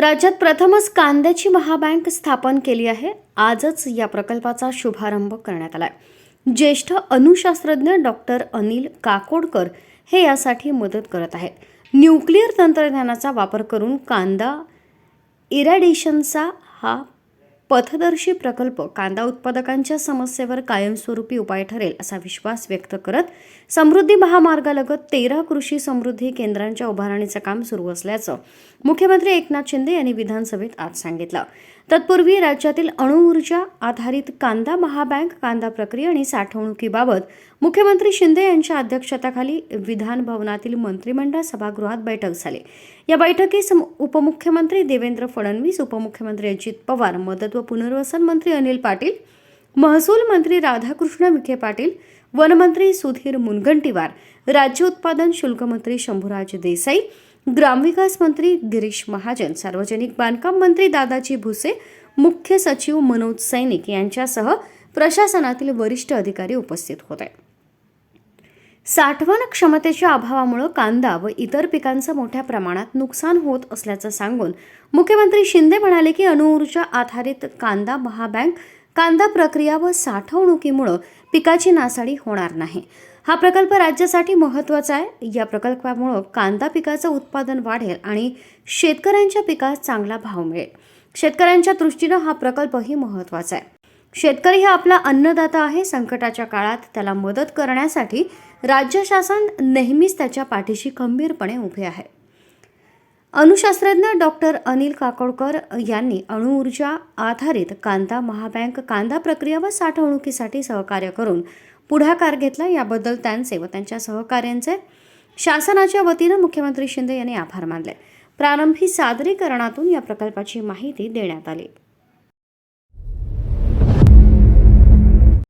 राज्यात प्रथमच कांद्याची महाबँक स्थापन केली आहे. आजच या प्रकल्पाचा शुभारंभ करण्यात आला आहे ज्येष्ठ अणुशास्त्रज्ञ डॉक्टर अनिल काकोडकर हे यासाठी मदत करत आहेत. न्यूक्लिअर तंत्रज्ञानाचा वापर करून कांदा इरॅडिशनचा हा पथदर्शी प्रकल्प कांदा उत्पादकांच्या समस्येवर कायमस्वरूपी उपाय ठरेल असा विश्वास व्यक्त करत समृद्धी महामार्गालगत तेरा कृषी समृद्धी केंद्रांच्या उभारणीचं काम सुरू असल्याचं मुख्यमंत्री एकनाथ शिंदे यांनी विधानसभेत आज सांगितलं. तत्पूर्वी राज्यातील अणुऊर्जा आधारित कांदा महाबँक कांदा प्रक्रिया आणि साठवणुकीबाबत मुख्यमंत्री शिंदे यांच्या अध्यक्षतेखाली विधान भवनातील मंत्रिमंडळ सभागृहात बैठक झाली. या बैठकीस उपमुख्यमंत्री देवेंद्र फडणवीस उपमुख्यमंत्री अजित पवार मदत व पुनर्वसन मंत्री अनिल पाटील महसूल मंत्री राधाकृष्ण विखे पाटील वनमंत्री सुधीर मुनगंटीवार राज्य उत्पादन शुल्क मंत्री शंभूराज देसाई ग्रामविकास मंत्री गिरीश महाजन सार्वजनिक बांधकाम मंत्री दादाजी भुसे मुख्य सचिव मनोज सैनिक यांच्यासह प्रशासनातील वरिष्ठ अधिकारी उपस्थित होते. साठवण क्षमतेच्या अभावामुळे कांदा व इतर पिकांचं मोठ्या प्रमाणात नुकसान होत असल्याचं सांगून मुख्यमंत्री शिंदे म्हणाले की अणुऊर्जा आधारित कांदा महाबँक कांदा प्रक्रिया व साठवणुकीमुळं पिकाची नासाडी होणार नाही. हा प्रकल्प राज्यासाठी महत्त्वाचा आहे. या प्रकल्पामुळं कांदा पिकाचं उत्पादन वाढेल आणि शेतकऱ्यांच्या पिकास चांगला भाव मिळेल. शेतकऱ्यांच्या दृष्टीनं हा प्रकल्पही महत्त्वाचा आहे. शेतकरी हा आपला अन्नदाता आहे. संकटाच्या काळात त्याला मदत करण्यासाठी राज्य शासन नेहमीच त्याच्या पाठीशी खंबीरपणे उभे आहे. अणुशास्त्रज्ञ डॉक्टर अनिल काकोडकर यांनी अणुऊर्जा आधारित कांदा महाबँक कांदा प्रक्रिया व साठवणुकीसाठी सहकार्य करून पुढाकार घेतला. याबद्दल त्यांचे व त्यांच्या सहकाऱ्यांचे शासनाच्या वतीनं मुख्यमंत्री शिंदे यांनी आभार मानले. प्रारंभी सादरीकरणातून या प्रकल्पाची माहिती देण्यात आली.